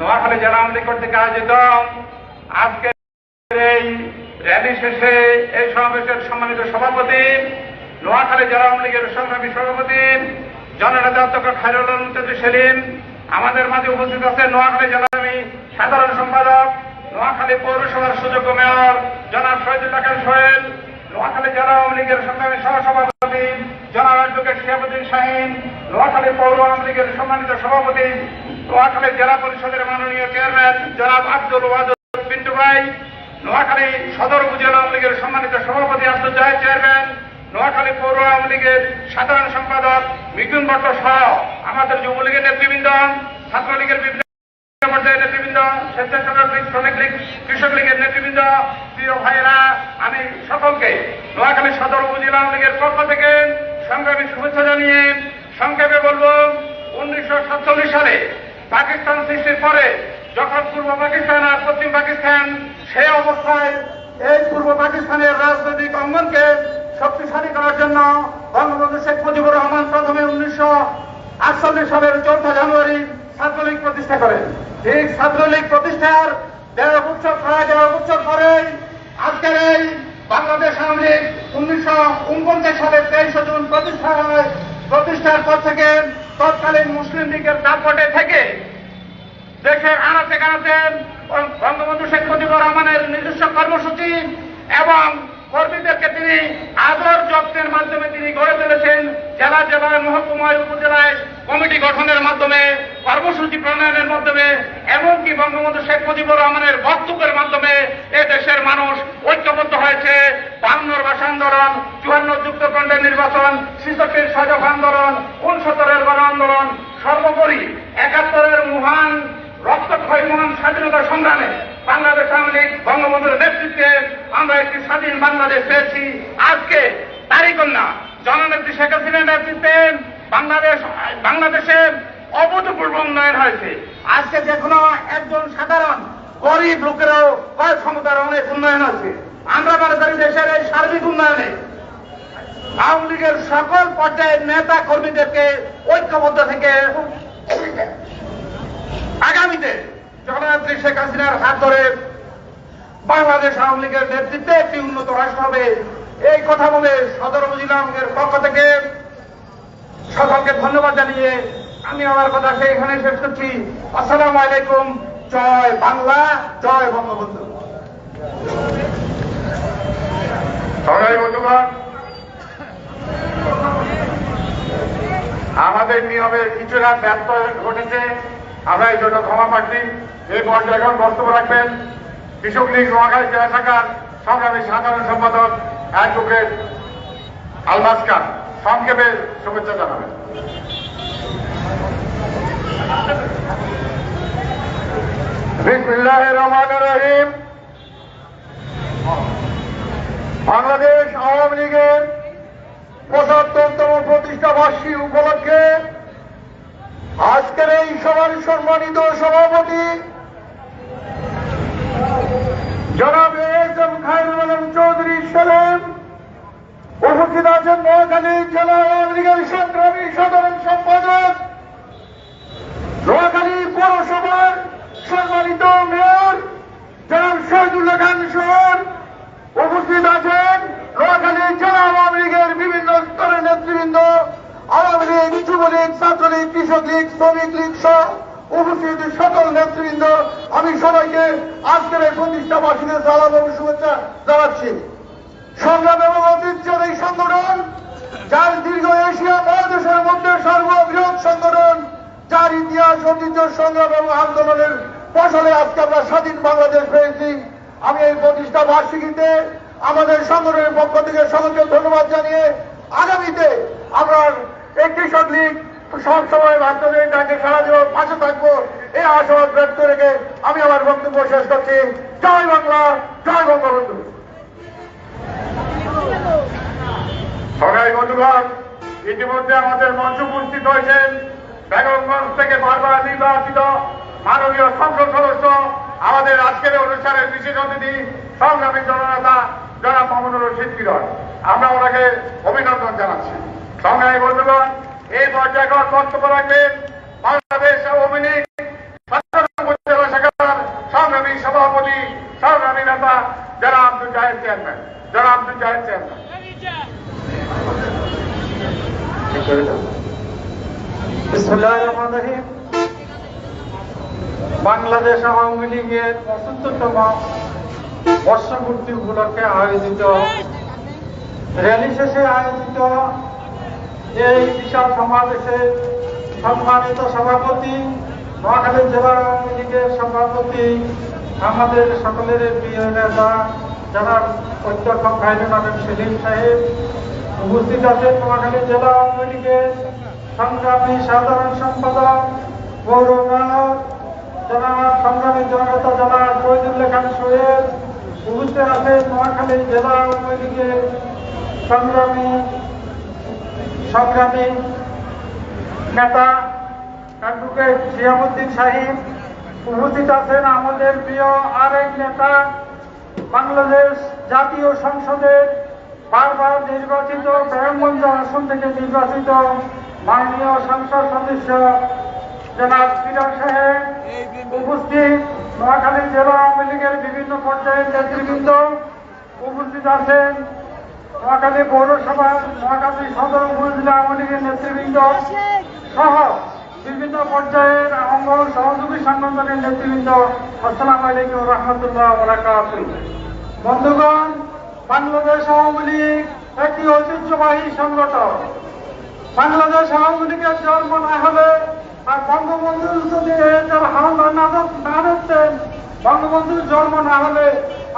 নোয়াখালী জেলা আওয়ামী লীগ কর্তৃক আয়োজিত আজকে এই র্যালি শেষে এই সমাবেশের সম্মানিত সভাপতি, নোয়াখালী জেলা আওয়ামী লীগের সংগ্রামী সভাপতি, জননেতা অধ্যক্ষ খায়রুল আলম সেলিম, আমাদের মাঝে উপস্থিত আছে নোয়াখালী আমি সাধারণ সম্পাদক, নোয়াখালী পৌরসভার সুযোগ্য মেয়র জনাব শহীদুল্লাহ খান সোহেল, নোয়াখালী জেলা আওয়ামী লীগের সংগ্রামী সহসভাপতি জনাব অ্যাডভোকেট শিয়াবুদ্দিন শাহিন, নোয়াখালী পৌর আওয়ামী লীগের সম্মানিত সভাপতি নোয়াখালী জেলা পরিষদের মাননীয় চেয়ারম্যান জনাব আব্দুল ওয়াদুদ পিন্টু ভাই, নোয়াখালী সদর উপজেলা আওয়ামী লীগের সম্মানিত সভাপতি আব্দুল জাহেদ চেয়ারম্যান, নোয়াখালী পৌর আওয়ামী লীগের সাধারণ সম্পাদক মিথুন ভট্ট সহ আমাদের যুবলীগের নেতৃবৃন্দ, ছাত্রলীগের বিভিন্ন পর্যায়ের নেতৃবৃন্দ, স্বেচ্ছাসেবক শ্রমিক লীগ, কৃষক লীগের নেতৃবৃন্দ, প্রিয় ভাইয়েরা, আমি সকলকে নোয়াখালী সদর উপজেলা আওয়ামী লীগের পক্ষ থেকে সংগ্রামী শুভেচ্ছা জানিয়ে সংক্ষেপে বলব, উনিশশো সালে পাকিস্তান সৃষ্টির পরে যখন পূর্ব পাকিস্তান আর পশ্চিম পাকিস্তান সেই অবস্থায় এই পূর্ব পাকিস্তানের রাজনৈতিক অঙ্গনকে শক্তিশালী করার জন্য বঙ্গবন্ধু শেখ মুজিবুর রহমান প্রথমে উনিশশো আটচল্লিশ সালের চৌঠা জানুয়ারি ছাত্রলীগ প্রতিষ্ঠা করেন। ঠিক ছাত্রলীগ প্রতিষ্ঠার দেড় বছর, প্রায় দেড় বছর পরেই আজকের এই বাংলাদেশ আওয়ামী লীগ উনিশশো উনপঞ্চাশ সালের তেইশে জুন প্রতিষ্ঠা হয়। প্রতিষ্ঠার পর থেকে তৎকালীন মুসলিম লীগের দাপটে থেকে দেশের আনাচে কানাচে বঙ্গবন্ধু শেখ মুজিবুর রহমানের নিজস্ব কর্মসূচি এবং কর্মীদেরকে তিনি আদর যত্নের মাধ্যমে তিনি গড়ে তুলেছেন। জেলা, জেলায়, মহকুমায়, উপজেলায় কমিটি গঠনের মাধ্যমে, কর্মসূচি প্রণয়নের মাধ্যমে, এমনকি বঙ্গবন্ধু শেখ মুজিবুর রহমানের বক্তব্যের মাধ্যমে এ দেশের মানুষ ঐক্যবদ্ধ হয়েছে। বান্নর ভাষা আন্দোলন, চুয়ান্ন যুক্তখণ্ডের নির্বাচন শিশকের সাজক আন্দোলন, উনসত্তরের গণ আন্দোলন, সর্বোপরি একাত্তরের মহান রক্তক্ষয় মহান স্বাধীনতা সংগ্রামে বাংলাদেশ আওয়ামী লীগ বঙ্গবন্ধুর নেতৃত্বে আমরা একটি স্বাধীন বাংলাদেশ পেয়েছি। আজকে তারই কন্যা জননেত্রী শেখ হাসিনার নেতৃত্বে বাংলাদেশ বাংলাদেশের অভূতপূর্ব উন্নয়ন হয়েছে। আজকে যে কোনো একজন সাধারণ গরিব লোকেরও কয় ক্ষমতার অনেক উন্নয়ন হয়েছে। আমরা মনে করি দেশের এই সার্বিক উন্নয়নে আওয়ামী লীগের সকল পর্যায়ের নেতা কর্মীদেরকে ঐক্যবদ্ধ থেকে আগামীতে জননেত্রী শেখ হাসিনার হাত ধরে বাংলাদেশ আওয়ামী লীগের নেতৃত্বে একটি উন্নত রাষ্ট্র হবে। এই কথা বলে সদর উপজেলা আওয়ামী পক্ষ থেকে সকলকে ধন্যবাদ জানিয়ে আমি আমার কথা সেইখানে শেষ করছি। আসসালামু আলাইকুম। জয় বাংলা, জয় বঙ্গবন্ধু। আমাদের নিয়মের কিছুটা ব্যর্থ ঘটেছে। আমরা এই জন্য ক্ষমা পাচ্ছি এই পর্যায়ে এখন বক্তব্য রাখবেন কৃষক লীগ নোয়াখালী জেলা শাখার সংগ্রামী সাধারণ সম্পাদক অ্যাডভোকেট আলমাস খান। সংক্ষেপে শুভেচ্ছা জানাবেন। বাংলাদেশ আওয়ামী লীগের পঁচাত্তরতম প্রতিষ্ঠা বার্ষিকী উপলক্ষে সভার সম্মানিত সভাপতি, জনাব এস এম খায়রুল আলম চৌধুরী সালেম, উপস্থিত আছেন নোয়াখালী জেলা আওয়ামী লীগের সংগ্রামী সাধারণ সম্পাদক, নোয়াখালী পৌরসভার সম্মানিত মেয়র জনাব শহীদুল্লাহ খান সোহন উপস্থিত আছেন নোয়াখালী জেলা আওয়ামী লীগের বিভিন্ন স্তরের নেতৃবৃন্দ আওয়ামী লীগ যুবলীগ ছাত্রলীগ, কৃষক লীগ, শ্রমিক লীগ সহ উপস্থিত সকল নেতৃবৃন্দ, আমি সবাইকে আজকের এই প্রতিষ্ঠা সালাম এবং শুভেচ্ছা জানাচ্ছি। সংগ্রাম এবং ঐতিহ্যের এই সংগঠন, যার দীর্ঘ এশিয়া মহাদেশের মধ্যে সর্ববৃহৎ সংগঠন, যার ইতিহাস, ঐতিহ্য, সংগ্রাম এবং আন্দোলনের ফসলে আজকে আমরা স্বাধীন বাংলাদেশ পেয়েছি। আমি এই প্রতিষ্ঠা বার্ষিকীতে আমাদের সংগঠনের পক্ষ থেকে সকলকে ধন্যবাদ জানিয়ে আগামীতে আমরা এই কৃষক লীগ সব সময় বাচ্চাদের ডাকে সারা দেওয়ার পাশে থাকব। এই আশাবাদ ব্যক্ত রেখে আমি আমার বক্তব্য শেষ করছি। জয় বাংলা, জয় বঙ্গবন্ধু। সবাই বন্ধুগণ, ইতিমধ্যে আমাদের মঞ্চ উপস্থিত হয়েছেন বেগমগঞ্জ থেকে বারবার নির্বাচিত মাননীয় সংসদ সদস্য, আমাদের আজকের অনুষ্ঠানের বিশেষ অতিথি, সংগ্রামী জননেতা জনাব মোহাম্মদুর রশিদ কিরণ। আমরা ওনাকে অভিনন্দন জানাচ্ছি। সংগ্রামী বন্ধুগণ এই পর্যায়কর বক্তব্য রাখবেন। বাংলাদেশ আওয়ামী লীগ সংগ্রামী সভাপতি, সংগ্রামী নেতা যারা আব্দুল জাহেদ চেয়ারম্যান, যারা আব্দুল জাহেদ চেয়ারম্যান। বাংলাদেশ আওয়ামী লীগের পঁচাত্তরতম বর্ষপূর্তি উপলক্ষে আয়োজিত র্যালি শেষে আয়োজিত এই বিশাল সমাবেশে সম্মানিত সভাপতি নোয়াখালী জেলা আওয়ামী লীগের সভাপতি আমাদের সকলের প্রিয় নেতা যারা অধ্যক্ষ খাইরুল আলম সেলিম সাহেব, উপস্থিত আছেন নোয়াখালী জেলা আওয়ামী লীগের সংগ্রামী সাধারণ সম্পাদক, পৌর মেয়র জনাব সংগ্রামী জনতা জেলা শহীদুল্লাহ খান সোহেল, উপস্থিত আছেন নোয়াখালী জেলা আওয়ামী লীগের সংগ্রামী সংগ্রামী নেতা, অ্যাডভোকেট জিয়ামুদ্দিন সাহিব, উপস্থিত আছেন আমাদের প্রিয় আরেক নেতা, বাংলাদেশ জাতীয় সংসদের বারবার নির্বাচিত ব্যায়ামগঞ্জ আসন থেকে নির্বাচিত মাননীয় সংসদ সদস্য জনাব কিরণ সাহেব, উপস্থিত নোয়াখালী জেলা আওয়ামী লীগের বিভিন্ন পর্যায়ের নেতৃবৃন্দ, উপস্থিত আছেন নোয়াখালী পৌরসভা নোয়াখালী সদর উপজেলা আওয়ামী লীগের নেতৃবৃন্দ সহ বিভিন্ন পর্যায়ের অঙ্গ সহযোগী সংগঠনের নেতৃবৃন্দ, আসসালামু আলাইকুম রহমতুল্লাহ বরাকাত বন্ধুগণ, বাংলাদেশ আওয়ামী লীগ একটি ঐতিহ্যবাহী সংগঠন। বাংলাদেশ আওয়ামী লীগের জন্ম না হলে আর বঙ্গবন্ধু যদি এটার হামলা না না দিতেন বঙ্গবন্ধুর জন্ম না হলে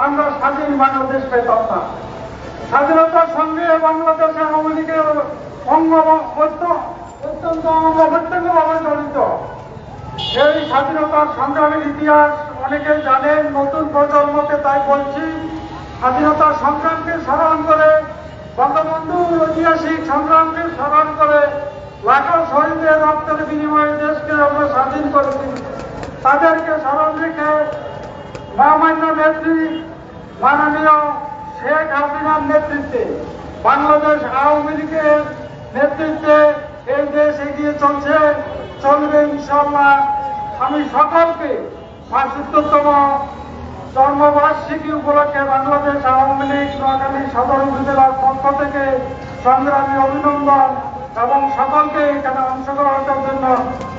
আমরা স্বাধীন বাংলাদেশ পেতাম না। স্বাধীনতার সঙ্গে বাংলাদেশ আওয়ামী লীগের অঙ্গ অত্য- অত্যন্ত অঙ্গপ্রত্যঙ্গভাবে জড়িত। এই স্বাধীনতার সংগ্রামের ইতিহাস অনেকে জানেন, নতুন প্রজন্মকে তাই বলছি, স্বাধীনতার সংগ্রামকে স্মরণ করে বঙ্গবন্ধুর ঐতিহাসিক সংগ্রামকে স্মরণ করে, লাখো শহীদের রক্তের বিনিময়ে দেশকে আমরা স্বাধীন করেছি। তাদেরকে স্মরণ রেখে, মহামান্য নেত্রী, মাননীয় শেখ হাসিনার নেতৃত্বে, বাংলাদেশ আওয়ামী লীগের নেতৃত্বে এই দেশ এগিয়ে চলছে। চলবে ইনশাল্লাহ আমি সকলকে পঁচাত্তরতম জন্মবার্ষিকী উপলক্ষে বাংলাদেশ আওয়ামী লীগ নোয়াখালী সদর উপজেলার পক্ষ থেকে সংগ্রামী অভিনন্দন এবং সকলকে এখানে অংশগ্রহণের জন্য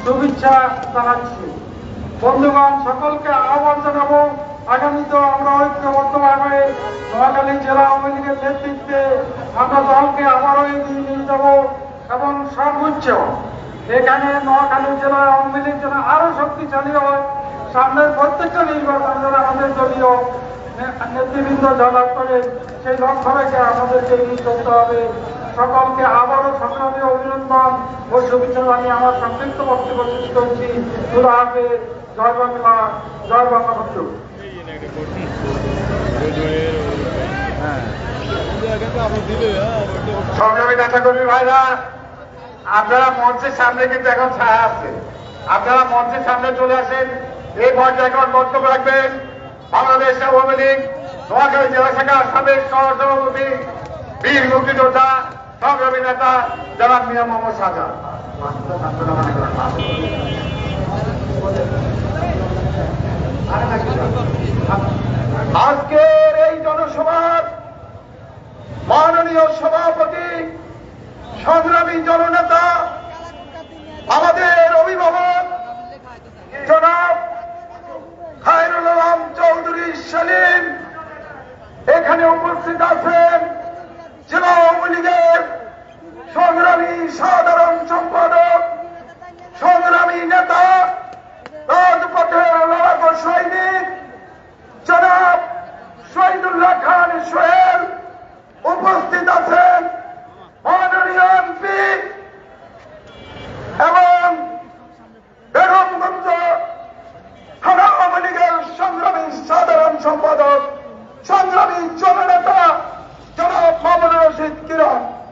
শুভেচ্ছা জানাচ্ছি। বন্ধুগণ, সকলকে আহ্বান জানাব আগামীতে আমরা ঐক্যবদ্ধভাবে নোয়াখালী জেলা আওয়ামী লীগের নেতৃত্বে আমরা দলকে আবারও এগিয়ে নিয়ে যাব এবং সর্বোচ্চ এখানে নোয়াখালী জেলা আওয়ামী লীগ যেন আরও শক্তিশালী হয়, সামনের প্রত্যেকটা নির্বাচন যেন আমাদের দলীয় নেতৃবৃন্দ জয়লাভ করে সেই লক্ষ্য রেখে আমাদেরকে এগিয়ে চলতে হবে। সকলকে আবারও সংগ্রামী অভিনন্দন ও শুভেচ্ছা জানিয়ে আমার সংক্ষিপ্ত বক্তব্য শেষ করছি। জয় বাংলা। জয় বঙ্গবন্ধু আপনারা মঞ্চের সামনে কিন্তু এখন ছায়া আছে। আপনারা মঞ্চের সামনে চলে আসেন। এই পর্যায়ে এখন বক্তব্য রাখবেন বাংলাদেশ আওয়ামী লীগ, নোয়াখালী জেলা শাখার সাবেক সহসভাপতি বীর মুক্তিযোদ্ধা, সংগ্রামী নেতা, জনাব মিয়া মোহাম্মদ সাজা আজকের এই জনসভার মাননীয় সভাপতি, সংগ্রামী জননেতা, আমাদের অভিভাবক, জনাব খায়রুল আলম চৌধুরী সেলিম এখানে উপস্থিত আছেন।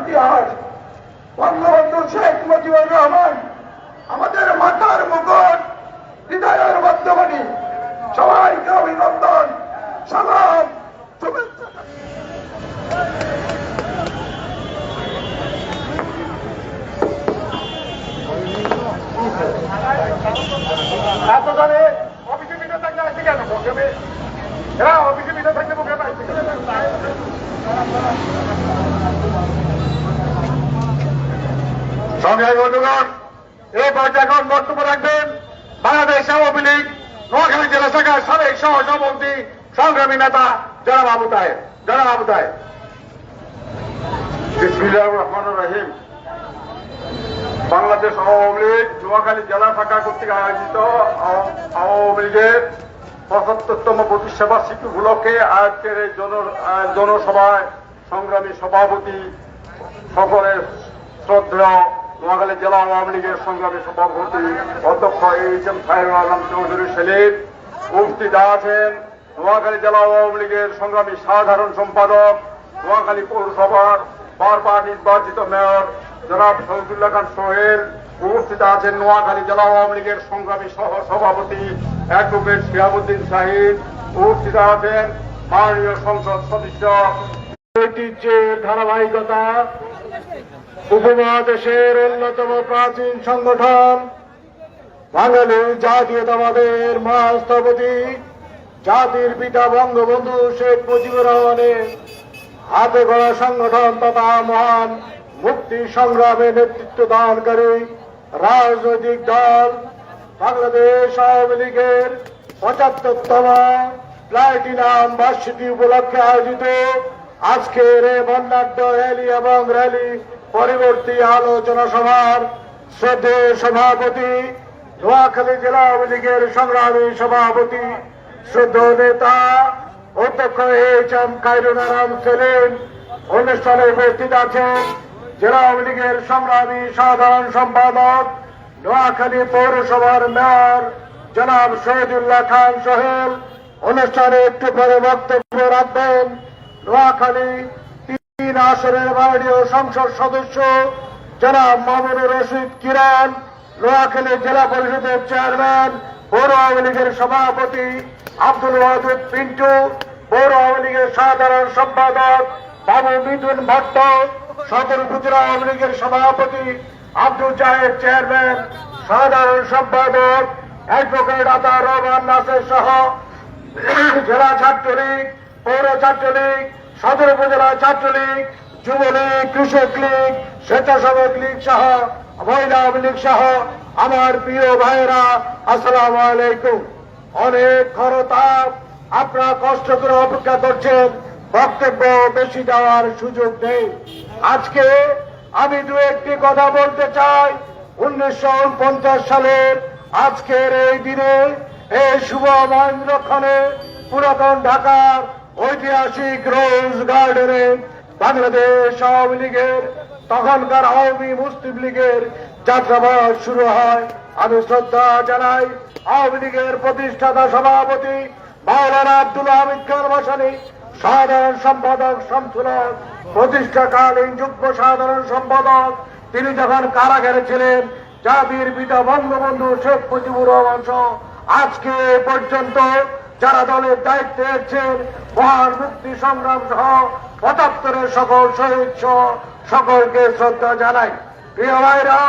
ইতিহাস। বঙ্গবন্ধু শেখ মুজিবুর রহমান, আমাদের মাথার মুকুট, হৃদয়ের মধ্যমণি সবাইকে অভিনন্দন, সালাম, শুভেচ্ছা। কেন এরা অফিসে মিটে থাকলে সংগ্রামী বন্ধুগণ, এই পর্যায়ে বক্তব্য রাখবেন বাংলাদেশ আওয়ামী লীগ, নোয়াখালী জেলা শাখার সাবেক সহ সংগ্রামী নেতা জনাব আবু তাহের। জনাব আবু তাহের। রহমানির বাংলাদেশ আওয়ামী লীগ, নোয়াখালী জেলা শাখা কর্তৃক আয়োজিত আও- আওয়ামী লীগের পঁচাত্তরতম প্রতিষ্ঠা বার্ষিকী উপলক্ষে আজকের এই জন- জনসভায় সংগ্রামী সভাপতি সকলের শ্রদ্ধেয় নোয়াখালী জেলা আওয়ামী লীগের সংগ্রামী সভাপতি অধ্যক্ষ এইচ এম সাহেব আলম চৌধুরী সেলিম উপস্থিত আছেন নোয়াখালী জেলা আওয়ামী লীগের সংগ্রামী সাধারণ সম্পাদক, নোয়াখালী পৌরসভার বারবার নির্বাচিত মেয়র জনাব শহীদুল্লাহ খান সোহেল। উপস্থিত আছেন নোয়াখালী জেলা আওয়ামী লীগের সংগ্রামী সহ সভাপতি অ্যাডভোকেট শিয়াবুদ্দিন শাহিদ উপস্থিত আছেন মাননীয় সংসদ সদস্য। ঐতিহ্যের ধারাবাহিকতা, উপমহাদেশের অন্যতম প্রাচীন সংগঠন বাঙালি জাতীয়তাবাদের মহাস্থপতি, জাতির পিতা বঙ্গবন্ধু শেখ মুজিবুর রহমানের হাতে গড়া সংগঠন তথা মহান মুক্তি সংগ্রামে নেতৃত্ব দানকারী রাজনৈতিক দল বাংলাদেশ আওয়ামী লীগের পঁচাত্তরতম প্লাটিনাম বার্ষিকী উপলক্ষে আয়োজিত আজকের এই বর্ণাঢ্য র্যালি এবং র্যালি পরবর্তী আলোচনা সভার শ্রদ্ধেয় সভাপতি, নোয়াখালী জেলা আওয়ামী লীগের সংগ্রামী সভাপতি, শ্রদ্ধেয় নেতা, অধ্যক্ষ এইচ এম কাইরুনারাম সেলিম অনুষ্ঠানে উপস্থিত আছেন জেলা আওয়ামী লীগের সংগ্রামী সাধারণ সম্পাদক নোয়াখালী পৌরসভার মেয়র জনাব শহীদুল্লাহ খান সোহেল অনুষ্ঠানে একটু পরে বক্তব্য রাখবেন। নোয়াখালী তিন আসনের মাননীয় সংসদ সদস্য জনাব মামুনুর রশিদ কিরণ নোয়াখালী জেলা পরিষদের চেয়ারম্যান, পৌর আওয়ামী লীগের সভাপতি আব্দুল ওয়াদুদ পিন্টু, পৌর আওয়ামী লীগের সাধারণ সম্পাদক বাবু মিথুন ভট্ট, সদর উপজেলা আওয়ামী লীগের সভাপতি আব্দুল জাহেদ চেয়ারম্যান, সাধারণ সম্পাদক, অ্যাডভোকেট আতা রহমান নাসের সহ জেলা ছাত্রলীগ, পৌর ছাত্রলীগ, সদর উপজেলা ছাত্রলীগ, যুবলীগ, কৃষক লীগ, স্বেচ্ছাসেবক লীগ সহ, মহিলা আওয়ামী লীগ সহ আমার প্রিয় ভাইয়েরা, আসসালাম আলাইকুম। অনেক খরতাপ আপনারা কষ্ট করে অপেক্ষা করছেন, বক্তব্য বেশি দেওয়ার সুযোগ নেই। আজকে আমি দু একটি কথা বলতে চাই। উনিশশো উনপঞ্চাশ সালের আজকের এই দিনে এই শুভ মহেন্দ্রক্ষণে পুরাতন ঢাকার ঐতিহাসিক রোজ গার্ডেনে বাংলাদেশ আওয়ামী লীগের, তখনকার আওয়ামী মুসলিম লীগের যাত্রাবাস শুরু হয়। আমি শ্রদ্ধা জানাই আওয়ামী লীগের প্রতিষ্ঠাতা সভাপতি মাওলানা আব্দুল হামিদ খান ভাসানী সাধারণ সম্পাদক শামসুল প্রতিষ্ঠাকালীন যুগ্ম সাধারণ সম্পাদক। তিনি যখন কারাগারে ছিলেন জাতির পিতা বঙ্গবন্ধু শেখ মুজিবুর রহমান সহ আজকে পর্যন্ত যারা দলের দায়িত্বে আছেন, মহান মুক্তি সংগ্রাম সহ পঁচাত্তরের সকল শহীদ সহ সকলকে শ্রদ্ধা জানাই। প্রিয় ভাইরা,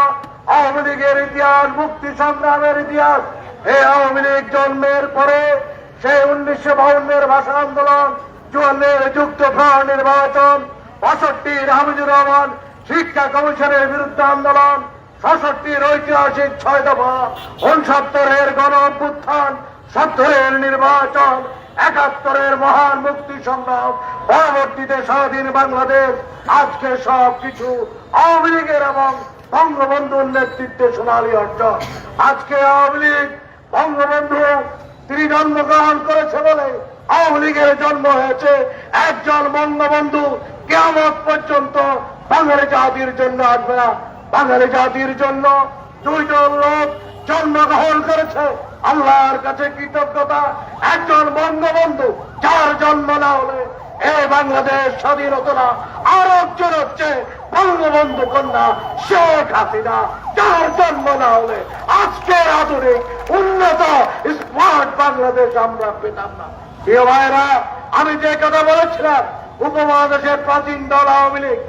আওয়ামী লীগের ইতিহাস, মুক্তি সংগ্রামের ইতিহাস, এই আওয়ামী লীগ জন্মের পরে সেই উনিশশো বাউন্নের ভাষা আন্দোলন চুয়ান্নের যুক্ত ফ্রন্ট নির্বাচন বাষট্টির হামিদুর রহমান, শিক্ষা কমিশনের বিরুদ্ধে আন্দোলন ছষট্টির ঐতিহাসিক ছয় দফা, উনসত্তরের গণ অভ্যুত্থান, সত্তরের নির্বাচন, একাত্তরের মহান মুক্তি সংগ্রাম, পরবর্তীতে স্বাধীন বাংলাদেশ, আজকে সব কিছু আওয়ামী লীগের এবং বঙ্গবন্ধুর নেতৃত্বে সোনালী অর্জন। আজকে আওয়ামী লীগ বঙ্গবন্ধু তিনি জন্মগ্রহণ করেছে বলে আওয়ামী লীগের জন্ম হয়েছে একজন বঙ্গবন্ধু। কেমন পর্যন্ত বাঙালি জাতির জন্য আসবে না। বাঙালি জাতির জন্য দুইজন লোক জন্মগ্রহণ করেছে। আল্লাহর কাছে কৃতজ্ঞতা। একজন বঙ্গবন্ধু যার জন্ম না হলে এই বাংলাদেশ স্বাধীন হতো না। আর একজন হচ্ছে বঙ্গবন্ধু কন্যা শেখ হাসিনা, যার জন্ম না হলে আজকের আধুনিক উন্নত স্মার্ট বাংলাদেশ আমরা পেতাম না। প্রিয় ভাইরা, আমি যে কথা বলেছিলাম, উপমহাদেশের প্রাচীন দল আওয়ামী লীগ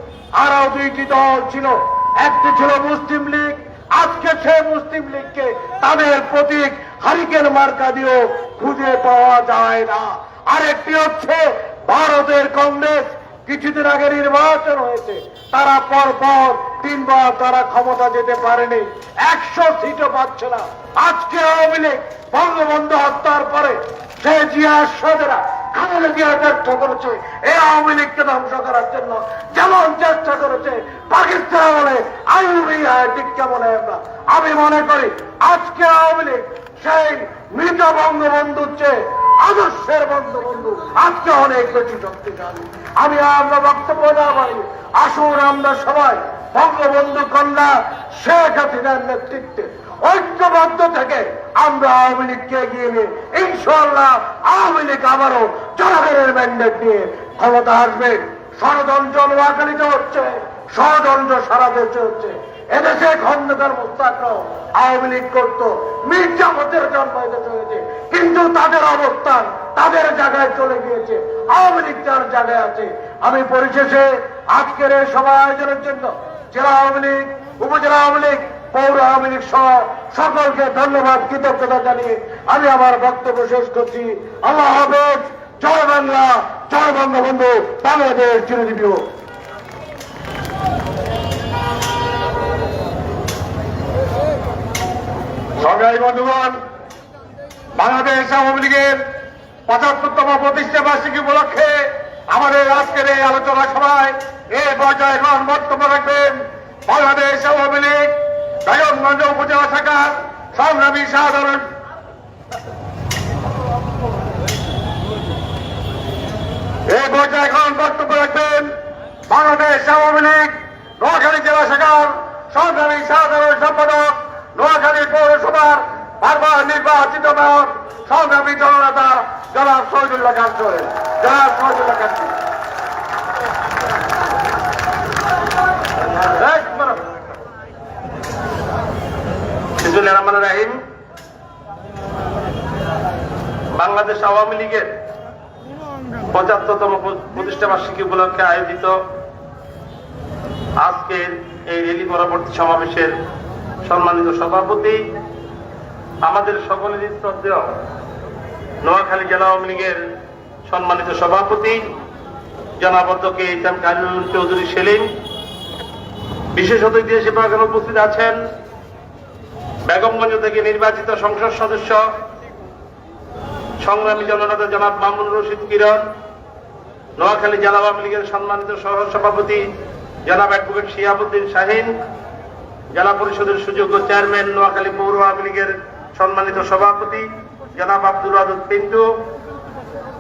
আরও দুইটি দল ছিল। একটি ছিল মুসলিম লীগ, আজকে সে মুসলিম লীগকে তাদের প্রতীক হারিকেন মার্কা দিয়েও খুঁজে পাওয়া যায় না। আরেকটি হচ্ছে ভারতের কংগ্রেস কিছুদিন আগে নির্বাচন হয়েছে। তারা পর পর তিনবার তারা ক্ষমতা যেতে পারেনি। একশো সিটও পাচ্ছে না। আজকে আওয়ামী লীগ বঙ্গবন্ধু হত্যার পরে সে জিয়া সদেরা খালেদা জিয়া চেষ্টা করেছে এই আওয়ামী লীগকে ধ্বংস করার জন্য, যেমন চেষ্টা করেছে পাকিস্তান বলে আইউবি ঠিক কেমন আমরা। আমি মনে করি, আজকে আওয়ামী লীগ সেই মৃত বঙ্গবন্ধুর চেয়ে আদর্শের বঙ্গবন্ধু আজকে অনেক বেশি শক্তিশালী। আমি আমরা বক্তব্য না পারি আসুন আমরা সবাই, বঙ্গবন্ধু কন্যা শেখ হাসিনার নেতৃত্বে, ঐক্যবদ্ধ থেকে আমরা আওয়ামী লীগকে এগিয়ে নিয়ে ইনশাল্লাহ আওয়ামী লীগ আবারও জনগণের ম্যান্ডেট নিয়ে ক্ষমতা আসবে। ষড়যন্ত্র নোয়াখালীতে হচ্ছে, ষড়যন্ত্র সারা দেশে হচ্ছে। এদেশে খন্দকার মুস্তাকরাও আওয়ামী লীগ করত মির্জাফতের জন্ম এদেশে হয়েছে। কিন্তু তাদের অবস্থান তাদের জায়গায় চলে গিয়েছে। আওয়ামী লীগ তার জায়গায় আছে। আমি পরিশেষে আজকের এই সভা আয়োজনের জন্য জেলা আওয়ামী লীগ, উপজেলা আওয়ামী লীগ, পৌর আওয়ামী লীগ সহ সকলকে ধন্যবাদ, কৃতজ্ঞতা জানিয়ে আমি আমার বক্তব্য শেষ করছি। আল্লাহ হাফেজ। জয় বাংলা, জয় বঙ্গবন্ধু। বাংলাদেশ চিরজীবী হোক। সংগ্রামী বন্ধুগণ বাংলাদেশ আওয়ামী লীগের পঁচাত্তরতম প্রতিষ্ঠা বার্ষিকী উপলক্ষে আমাদের আজকের এই আলোচনা সভায় এ পর্যায়ে গ্রহণ বক্তব্য রাখবেন বাংলাদেশ আওয়ামী লীগ রায়নগঞ্জ উপজেলা শাখার সংগ্রামী সাধারণ। এ পর্যায়ে গ্রহণ বক্তব্য রাখবেন বাংলাদেশ আওয়ামী লীগ, নোয়াখালী জেলা শাখার সংগ্রামী সাধারণ সম্পাদক, নোয়াখালী পৌরসভার বারবার নির্বাচিত মেয়র সংগ্রামী জননেতা জনাব শহীদুল্লাহ খান সোহেল জনাব শহীদুল্লাহ খান বাংলাদেশ আওয়ামী লীগের পঁচাত্তরতম প্রতিষ্ঠা বার্ষিকী উপলক্ষে আয়োজিত আজকের এই রেলি পরবর্তী সমাবেশের সম্মানিত সভাপতি আমাদের শ্রদ্ধেয় নোয়াখালী জেলা আওয়ামী লীগের সম্মানিত সভাপতি জনাব অধ্যক্ষ এইচ এম কাজুল চৌধুরী সেলিম, বিশেষ অতিথি হিসেবে উপস্থিত আছেন বেগমগঞ্জ থেকে নির্বাচিত সংসদ সদস্য, সংগ্রামী জননেতা জনাব মামুন রশিদ কিরণ, নোয়াখালী জেলা আওয়ামী লীগের সম্মানিত সহ সভাপতি জনাব অ্যাডভোকেট শিয়াবুদ্দিন শাহিন, জেলা পরিষদের সুযোগ্য চেয়ারম্যান নোয়াখালী পৌর আওয়ামী লীগের সম্মানিত সভাপতি জনাব আব্দুল আদুদ পিন্টু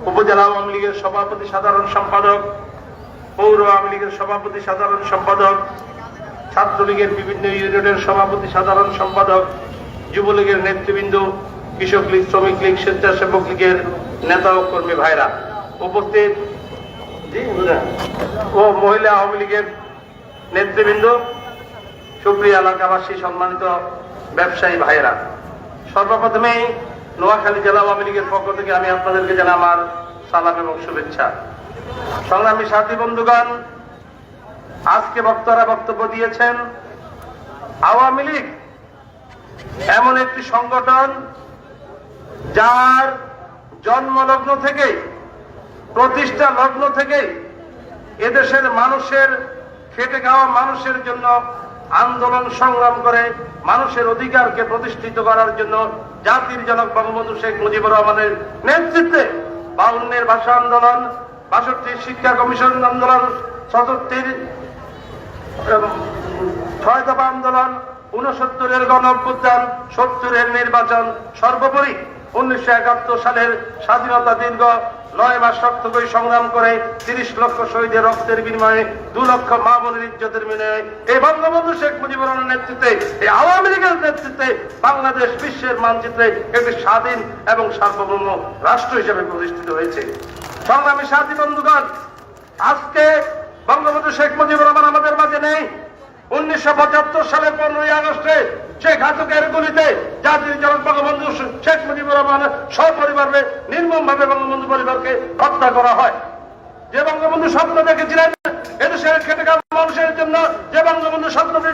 উপজেলা আওয়ামী লীগের সভাপতি সাধারণ সম্পাদক পৌর আওয়ামী লীগের সভাপতি সাধারণ সম্পাদক ছাত্রলীগের বিভিন্ন ইউনিয়নের সভাপতি সাধারণ সম্পাদক যুবলীগের নেতৃবৃন্দ কৃষক লীগ শ্রমিক লীগ স্বেচ্ছাসেবক লীগের নেতা ও কর্মী ভাইরা উপস্থিত ও মহিলা আওয়ামী লীগের নেতৃবৃন্দ সুপ্রিয় এলাকাবাসী সম্মানিত ব্যবসায়ী ভাইরা সর্বপ্রথমেই নোয়াখালী জেলা আওয়ামী লীগের পক্ষ থেকে আমি আপনাদেরকে জানাই আমার সালাম এবং শুভেচ্ছা। সংগ্রামী সাথী বন্ধুগণ, আজকে বক্তারা বক্তব্য দিয়েছেন, আওয়ামী লীগ এমন একটি সংগঠন যার জন্মলগ্ন থেকে প্রতিষ্ঠা লগ্ন থেকে এদেশের মানুষের, খেটে খাওয়া মানুষের জন্য আন্দোলন সংগ্রাম করে মানুষের অধিকারকে প্রতিষ্ঠিত করার জন্য জাতির জনক বঙ্গবন্ধু শেখ মুজিবুর রহমানের নেতৃত্বে বাউন্নের ভাষা আন্দোলন বাষট্টির শিক্ষা কমিশন আন্দোলন, সতর্টির ছয় দফা আন্দোলন উনসত্তরের গণ অভ্যুত্থান সত্তরের নির্বাচন, সর্বোপরি উনিশশো একাত্তর সালের স্বাধীনতা দীর্ঘ নয় মাস রক্ত করে সংগ্রাম করে তিরিশ লক্ষ শহীদের রক্তের বিনিময়ে দু লক্ষ মা বোনের ইজ্জতের বিনিময়ে এই বঙ্গবন্ধু শেখ মুজিবুর রহমানের নেতৃত্বে, এই আওয়ামী লীগের নেতৃত্বে বাংলাদেশ বিশ্বের মানচিত্রে একটি স্বাধীন এবং সার্বভৌম রাষ্ট্র হিসেবে প্রতিষ্ঠিত হয়েছে। সংগ্রামী সাথী বন্ধুগণ, আজকে বঙ্গবন্ধু শেখ মুজিবুর রহমান আমাদের মাঝে নেই। বঙ্গবন্ধু শেখ মুজিবুর রহমান সপরিবারে নির্মম বঙ্গবন্ধু পরিবারকে হত্যা করা হয়। যে বঙ্গবন্ধু স্বপ্ন দেখেছিলেন, এদেশের খেটে মানুষের জন্য যে বঙ্গবন্ধু স্বপ্ন